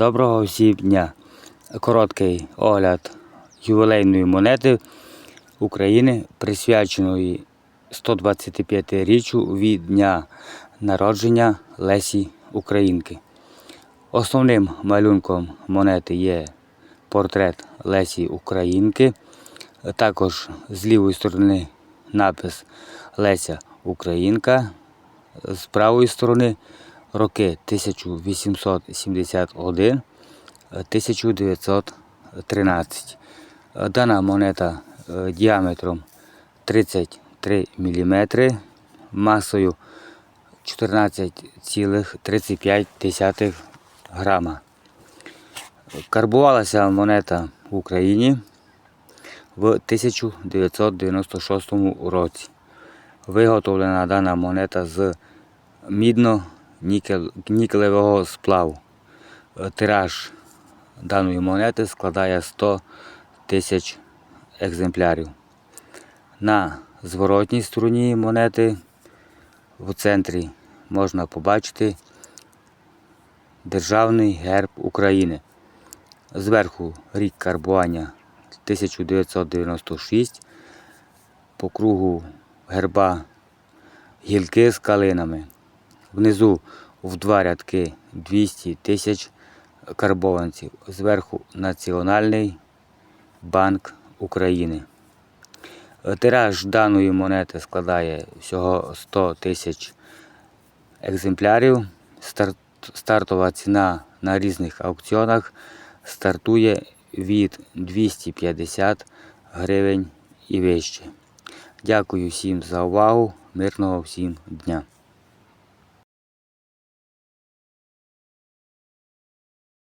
Доброго всім дня. Короткий огляд ювілейної монети України, присвяченої 125-річчю від дня народження Лесі Українки. Основним малюнком монети є портрет Лесі Українки. Також з лівої сторони напис Леся Українка. З правої сторони роки 1871 1913. Дана монета е, діаметром 33 мм, масою 14,35 грама. Карбувалася монета в Україні в 1996 році. Виготовлена дана монета з мідно-нікелевого сплаву. Е, Тираж даної монети складає 100 тисяч екземплярів. На зворотній стороні монети в центрі можна побачити Державний герб України. Зверху рік карбування 1996. По кругу герба гілки з калинами. Внизу в два рядки 200 тисяч карбованців. Зверху Національний банк України. Тираж даної монети складає всього 100 тисяч екземплярів. Старт- Стартова ціна на різних аукціонах стартує від 250 гривень і вище. Дякую всім за увагу. Мирного всім дня!